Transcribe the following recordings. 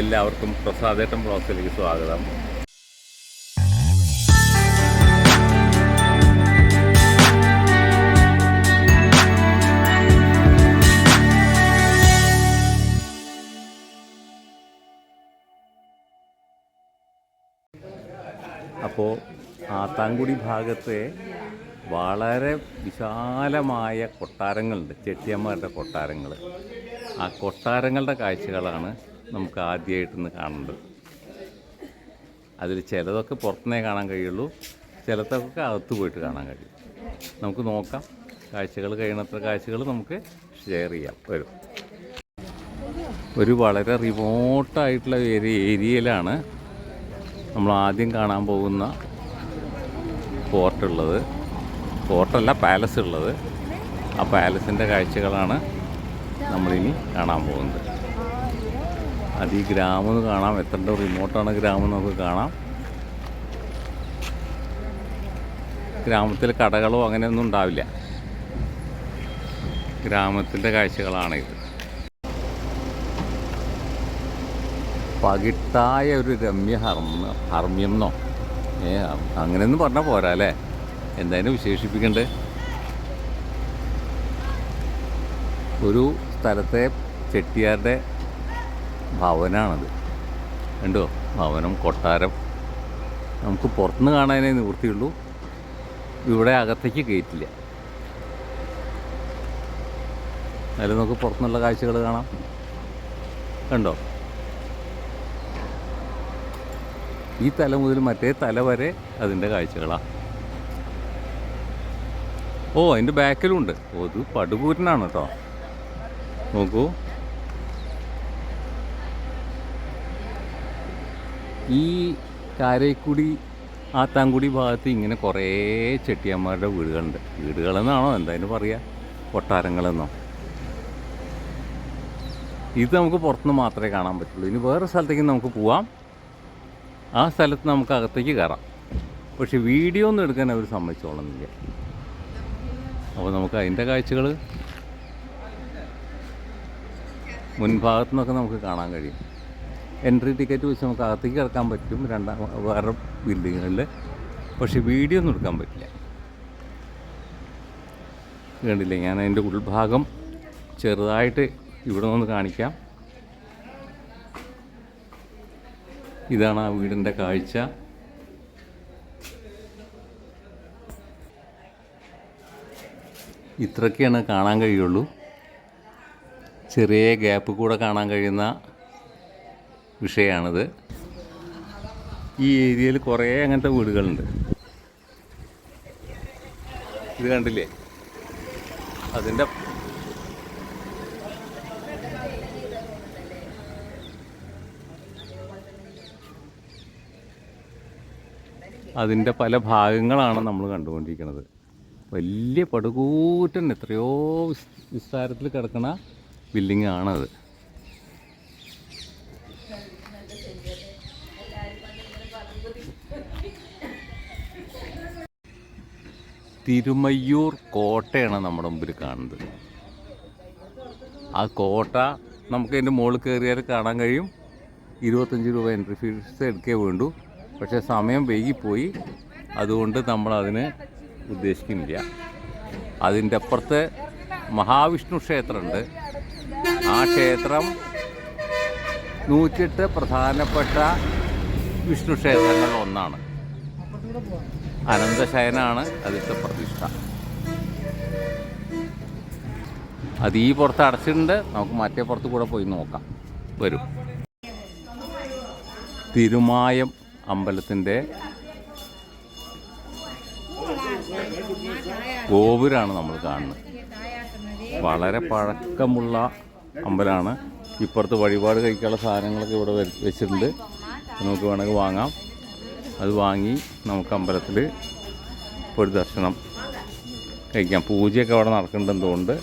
എല്ലാവർക്കും പ്രസാദേട്ടൻ ബ്ലോഗ്സിലേക്ക് സ്വാഗതം. അപ്പോൾ ആത്താങ്കുടി ഭാഗത്തെ വളരെ വിശാലമായ കൊട്ടാരങ്ങളുണ്ട്. ചെട്ടിയന്മാരുടെ കൊട്ടാരങ്ങൾ ആ കൊട്ടാരങ്ങളുടെ കാഴ്ചകളാണ് നമുക്ക് ആദ്യമായിട്ടൊന്ന് കാണേണ്ടത് അതിൽ ചിലതൊക്കെ പുറത്തുനിന്നേ കാണാൻ കഴിയുള്ളൂ. ചിലതൊക്കെ അകത്ത് പോയിട്ട് കാണാൻ കഴിയും. നമുക്ക് നോക്കാം. കാഴ്ചകൾ കഴിയുന്നത്ര കാഴ്ചകൾ നമുക്ക് ഷെയർ ചെയ്യാം. വരും. ഒരു വളരെ റിമോട്ടായിട്ടുള്ള ഒരു ഏരിയയിലാണ് നമ്മൾ ആദ്യം കാണാൻ പോകുന്ന ഫോർട്ടുള്ളത് ഫോർട്ടല്ല പാലസ് ഉള്ളത്. ആ പാലസിന്റെ കാഴ്ചകളാണ് നമ്മളിനി കാണാൻ പോകുന്നത്. അത് ഈ ഗ്രാമം ഒന്ന് കാണാം എത്ര റിമോട്ടാണ് ഗ്രാമം നമുക്ക് കാണാം. ഗ്രാമത്തിൽ കടകളോ അങ്ങനെയൊന്നും ഉണ്ടാവില്ല. ഗ്രാമത്തിന്റെ കാഴ്ചകളാണ് ഇത് പകിട്ടായ ഒരു രമ്യ ഹർമ്മ ഹർമ്യം എന്നോ ഏ അങ്ങനെയൊന്നും പറഞ്ഞാൽ പോരാ അല്ലേ? എന്തായാലും വിശേഷിപ്പിക്കണ്ടേ. ഒരു സ്ഥലത്തെ ചെട്ടിയാരുടെ ഭവനാണത്. കണ്ടോ? ഭവനം കൊട്ടാരം. നമുക്ക് പുറത്തുനിന്ന് കാണാനേ നിവൃത്തിയുള്ളൂ. ഇവിടെ അകത്തേക്ക് കയറ്റില്ല അതിൽ നമുക്ക് പുറത്തുനിന്നുള്ള കാഴ്ചകൾ കാണാം. കണ്ടോ? ഈ തല മുതൽ മറ്റേ തല വരെ അതിന്റെ കാഴ്ചകളാണ് ഓ അതിന്റെ ബാക്കിലുണ്ട്. ഇത് പടുകൂരനാണ് കേട്ടോ. നോക്കൂ. ഈ കാരേക്കുടി ആത്താങ്കുടി ഭാഗത്ത് ഇങ്ങനെ കുറേ ചെട്ടിയന്മാരുടെ വീടുകളുണ്ട്. വീടുകളെന്നാണോ? എന്തായാലും പറയുക കൊട്ടാരങ്ങളെന്നോ. ഇത് നമുക്ക് പുറത്തുനിന്ന് മാത്രമേ കാണാൻ പറ്റുള്ളൂ. ഇനി വേറെ സ്ഥലത്തേക്ക് നമുക്ക് പോവാം. ആ സ്ഥലത്ത് നമുക്ക് അകത്തേക്ക് കയറാം. പക്ഷെ വീഡിയോ ഒന്നും എടുക്കാൻ അവർ സമ്മതിച്ചോളുന്നില്ല. അപ്പോൾ നമുക്ക് അതിന്റെ കാഴ്ചകൾ മുൻഭാഗത്തു നിന്നൊക്കെ നമുക്ക് കാണാൻ കഴിയും. എൻട്രി ടിക്കറ്റ് വെച്ച് നമുക്ക് അകത്തേക്ക് കിടക്കാൻ പറ്റും. രണ്ടാം വേറെ ബിൽഡിങ്ങുകളിൽ പക്ഷെ വീഡിയോ ഒന്നും എടുക്കാൻ പറ്റില്ല. കണ്ടില്ലേ? ഞാൻ അതിന്റെ ഉൾഭാഗം ചെറുതായിട്ട് ഇവിടെ നിന്ന് കാണിക്കാം. ഇതാണ് ആ വീടിന്റെ കാഴ്ച. ഇത്രയൊക്കെയാണ് കാണാൻ കഴിയുള്ളൂ. ചെറിയ ഗ്യാപ്പ് കൂടെ കാണാൻ കഴിയുന്ന വിഷയമാണിത്. ഈ ഏരിയയിൽ കുറേ അങ്ങനത്തെ വീടുകളുണ്ട്. ഇത് കണ്ടില്ലേ? അതിന്റെ അതിന്റെ പല ഭാഗങ്ങളാണ് നമ്മൾ കണ്ടുകൊണ്ടിരിക്കുന്നത്. വലിയ പടുകൂറ്റൻ എത്രയോ വിസ് വിസ്താരത്തിൽ കിടക്കുന്ന ബിൽഡിംഗ് ആണത് തിരുമയ്യൂർ കോട്ടയാണ് നമ്മുടെ മുമ്പിൽ കാണുന്നത്. ആ കോട്ട നമുക്ക് അതിന്റെ മുകളിൽ കയറിയാൽ കാണാൻ കഴിയും. ഇരുപത്തഞ്ച് രൂപ എൻട്രി ഫീസ് എടുക്കേ വേണ്ടു. പക്ഷേ സമയം വൈകിപ്പോയി. അതുകൊണ്ട് നമ്മൾ അതിന് ഉദ്ദേശിക്കുന്നില്ല. അതിന്റെ അപ്പുറത്ത് മഹാവിഷ്ണു ക്ഷേത്രമുണ്ട്. ആ ക്ഷേത്രം നൂറ്റെട്ട് പ്രധാനപ്പെട്ട വിഷ്ണു ക്ഷേത്രങ്ങളിൽ ഒന്നാണ്. അനന്തശയനാണ് അതിന്റെ പ്രതിഷ്ഠ. അത് ഈ പുറത്ത് അടച്ചിട്ടുണ്ട്. നമുക്ക് മറ്റേ പുറത്ത് കൂടെ പോയി നോക്കാം. വരും. തിരുമായം അമ്പലത്തിന്റെ ഗോപുരാണ് നമ്മൾ കാണുന്നത്. വളരെ പഴക്കമുള്ള അമ്പലമാണ് ഇപ്പുറത്ത് വഴിപാട് കഴിക്കാനുള്ള സാധനങ്ങളൊക്കെ ഇവിടെ വെച്ചിട്ടുണ്ട്. നമുക്ക് വേണമെങ്കിൽ വാങ്ങാം. അത് വാങ്ങി നമുക്ക് അമ്പലത്തിൽ ഒരു ദർശനം കഴിക്കാം. പൂജയൊക്കെ അവിടെ നടക്കുന്നുണ്ടെന്നുകൊണ്ട്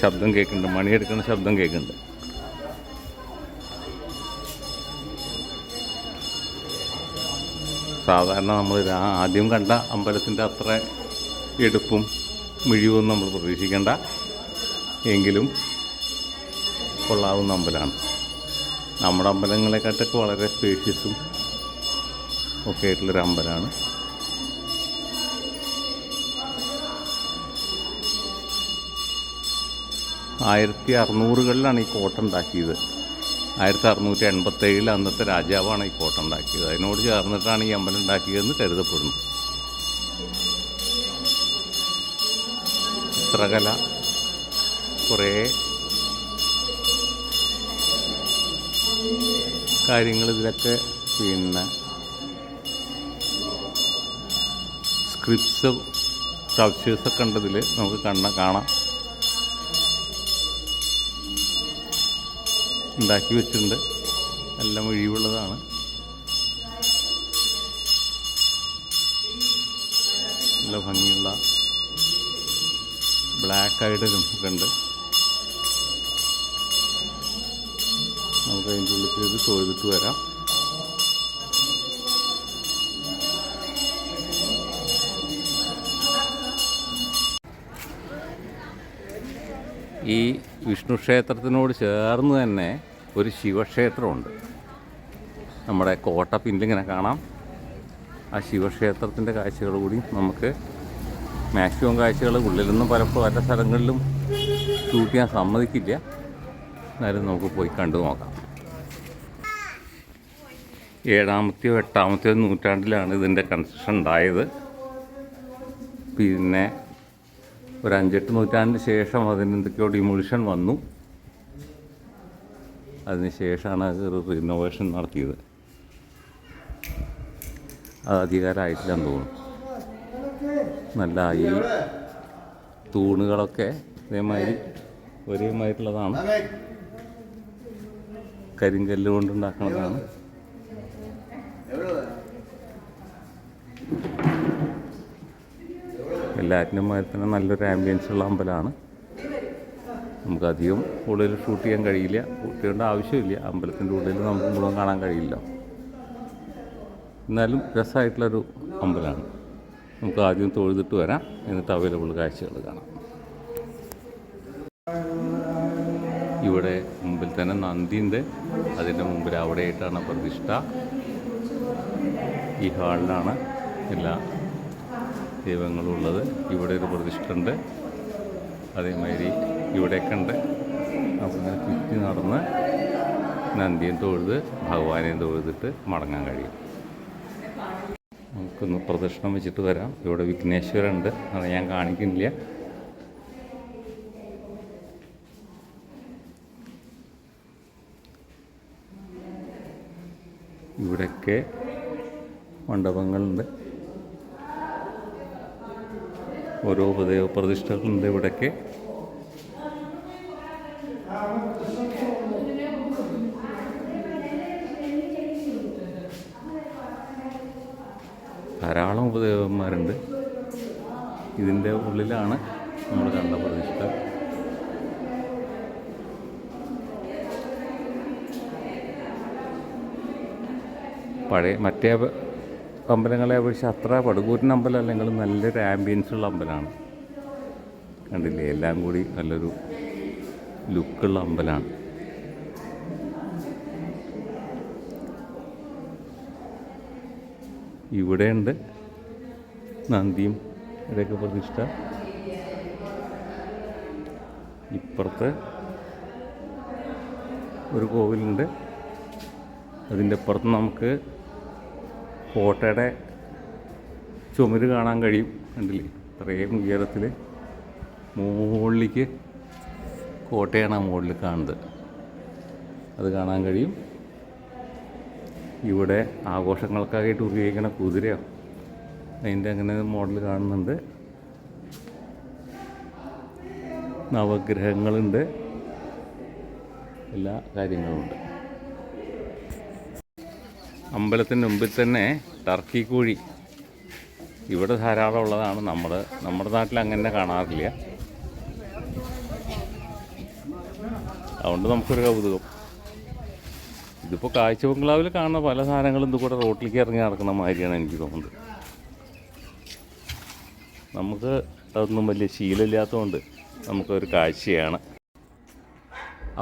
ശബ്ദം കേൾക്കുന്നുണ്ട്. മണിയെടുക്കുന്ന ശബ്ദം കേൾക്കുന്നുണ്ട്. സാധാരണ നമ്മൾ ആദ്യം കണ്ട അമ്പലത്തിന്റെ അത്ര എടുപ്പും മിഴിവും നമ്മൾ പ്രതീക്ഷിക്കേണ്ട. എങ്കിലും കൊള്ളാവുന്ന അമ്പലമാണ് നമ്മുടെ അമ്പലങ്ങളെക്കാട്ടൊക്കെ വളരെ സ്പേഷ്യസും ഒക്കെ ആയിട്ടുള്ളൊരു അമ്പലമാണ്. ആയിരത്തി അറുന്നൂറുകളിലാണ് ഈ കോട്ട ഉണ്ടാക്കിയത് ആയിരത്തി അറുന്നൂറ്റി എൺപത്തേഴിൽ അന്നത്തെ രാജാവാണ് ഈ കോട്ട ഉണ്ടാക്കിയത് അതിനോട് ചേർന്നിട്ടാണ് ഈ അമ്പലം ഉണ്ടാക്കിയതെന്ന് കരുതപ്പെടുന്നു. ചിത്രകല കുറേ കാര്യങ്ങൾ ഇതിലൊക്കെ പിന്നെ സ്ക്രിപ്റ്റ്സ് ഒക്കെ ഇതിൽ നമുക്ക് കണ്ണ കാണാം. ഉണ്ടാക്കി വെച്ചിട്ടുണ്ട്. എല്ലാം ഒഴിവുള്ളതാണ്. നല്ല ഭംഗിയുള്ള ബ്ലാക്ക് ആയിട്ട് ഒക്കെ ഉണ്ട്. നമുക്ക് അതിന്റെ ഉള്ളിൽ ഇത് തൊഴുതിട്ട് വരാം. ഈ വിഷ്ണു ക്ഷേത്രത്തിനോട് ചേർന്ന് തന്നെ ഒരു ശിവക്ഷേത്രമുണ്ട്. നമ്മുടെ കോട്ട പിന്നിലിങ്ങനെ കാണാം. ആ ശിവക്ഷേത്രത്തിന്റെ കാഴ്ചകൾ കൂടി നമുക്ക് മാക്സിമം കാഴ്ചകൾ നിന്നും പലപ്പോഴും പല സ്ഥലങ്ങളിലും ഷൂട്ട് ചെയ്യാൻ സമ്മതിക്കില്ല. എന്നാലും നമുക്ക് പോയി കണ്ടു നോക്കാം. ഏഴാമത്തെയോ എട്ടാമത്തെയോ നൂറ്റാണ്ടിലാണ് ഇതിന്റെ കൺസ്ട്രക്ഷൻ ഉണ്ടായത്. പിന്നെ ഒരു അഞ്ചെട്ട് നൂറ്റാണ്ടിന് ശേഷം അതിന് എന്തൊക്കെയോ ഡിമോളിഷൻ വന്നു. അതിന് ശേഷമാണ് അത് റിനോവേഷൻ നടത്തിയത്. അത് അധികാരമായിട്ടില്ലെന്ന് തോന്നുന്നു. നല്ല ഈ തൂണുകളൊക്കെ ഇതേമാതിരി ഒരേമാതിരിയുള്ളതാണ്. കരിങ്കല്ല് കൊണ്ടുണ്ടാക്കുന്നതാണ്. എല്ലാറ്റിനും മാതിരി തന്നെ നല്ലൊരു ആംബിയൻസ് ഉള്ള അമ്പലമാണ്. നമുക്കധികം ഉള്ളിൽ ഷൂട്ട് ചെയ്യാൻ കഴിയില്ല. ചെയ്യേണ്ട ആവശ്യമില്ല. അമ്പലത്തിന്റെ ഉള്ളിൽ നമുക്ക് മുഴുവൻ കാണാൻ കഴിയില്ല. എന്നാലും രസമായിട്ടുള്ളൊരു അമ്പലമാണ്. നമുക്ക് ആദ്യം തൊഴുതിട്ട് വരാം. എന്നിട്ട് അവൈലബിൾ കാഴ്ചകൾ കാണാം. ഇവിടെ മുമ്പിൽ തന്നെ നന്ദിയുണ്ട്. അതിന്റെ മുമ്പിൽ അവിടെയായിട്ടാണ് പ്രതിഷ്ഠ. ഈ ഹാളിലാണ് എല്ലാ ദൈവങ്ങളും ഉള്ളത് ഇവിടെ ഒരു പ്രതിഷ്ഠ ഉണ്ട് അതേമാതിരി ഇവിടെയൊക്കെ ഉണ്ട്. അപ്പോൾ ഇങ്ങനെ ചുറ്റി നടന്ന് നന്ദിയും തൊഴുത് ഭഗവാനെയും തൊഴുതിട്ട് മടങ്ങാൻ കഴിയും. നമുക്കൊന്ന് പ്രദക്ഷിണം വെച്ചിട്ട് വരാം. ഇവിടെ വിഘ്നേശ്വരുണ്ട് അത് ഞാൻ കാണിക്കുന്നില്ല. ഇവിടെയൊക്കെ മണ്ഡപങ്ങളുണ്ട്. ഓരോ ഉപദേവ പ്രതിഷ്ഠകളുണ്ട് ഇവിടെയൊക്കെ ധാരാളം ഉപദേവന്മാരുണ്ട്. ഇതിന്റെ ഉള്ളിലാണ് നമ്മൾ കണ്ട പ്രതിഷ്ഠ. പഴയ മറ്റേ അമ്പലങ്ങളെ അപേക്ഷിച്ച് അത്ര പടുകൂറ്റൻ അമ്പലം അല്ലെങ്കിലും നല്ലൊരു ആംബിയൻസ് ഉള്ള അമ്പലമാണ്. കണ്ടില്ലേ? എല്ലാം കൂടി നല്ലൊരു ലുക്കുള്ള അമ്പലമാണ്. ഇവിടെയുണ്ട് നന്ദിയും ഇവിടെയൊക്കെ പ്രതിഷ്ഠ. ഇപ്പുറത്ത് ഒരു കോവിലുണ്ട്. അതിന്റെ അപ്പുറത്ത് നമുക്ക് കോട്ടയുടെ ചുമര് കാണാൻ കഴിയും. കണ്ടില്ലേ? ഇത്രയും ഉയരത്തിൽ മുകളിലേക്ക് കോട്ടയാണ് ആ മുകളിൽ കാണുന്നത്. അത് കാണാൻ കഴിയും. ഇവിടെ ആഘോഷങ്ങൾക്കായിട്ട് ഉപയോഗിക്കുന്ന കുതിരയോ? അതിന്റെ അങ്ങനെ മോഡൽ കാണുന്നുണ്ട്. നവഗ്രഹങ്ങളുണ്ട്. എല്ലാ കാര്യങ്ങളുമുണ്ട്. അമ്പലത്തിന്റെ മുമ്പിൽ തന്നെ ടർക്കി കോഴി. ഇവിടെ ധാരാളം ഉള്ളതാണ്. നമ്മുടെ നമ്മുടെ നാട്ടിൽ അങ്ങനെ കാണാറില്ല. അതുകൊണ്ട് നമുക്കൊരു കൗതുകം. ഇതിപ്പോൾ കാഴ്ച ബംഗ്ലാവിൽ കാണുന്ന പല സാധനങ്ങളും ഇത് കൂടെ റോട്ടിലേക്ക് ഇറങ്ങി നടക്കുന്ന മാതിരിയാണ് എനിക്ക് തോന്നുന്നത്. നമുക്ക് അതൊന്നും വലിയ ശീലമില്ലാത്തതുകൊണ്ട് നമുക്കൊരു കാഴ്ചയാണ്.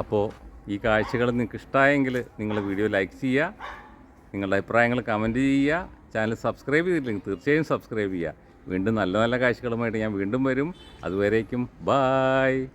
അപ്പോൾ ഈ കാഴ്ചകൾ നിങ്ങൾക്ക് ഇഷ്ടമായെങ്കിൽ നിങ്ങൾ വീഡിയോ ലൈക്ക് ചെയ്യുക. നിങ്ങളുടെ അഭിപ്രായങ്ങൾ കമന്റ് ചെയ്യുക. ചാനൽ സബ്സ്ക്രൈബ് ചെയ്തിട്ടില്ലെങ്കിൽ തീർച്ചയായും സബ്സ്ക്രൈബ് ചെയ്യുക. വീണ്ടും നല്ല നല്ല കാഴ്ചകളുമായിട്ട് ഞാൻ വീണ്ടും വരും. അതുവരേക്കും ബായ്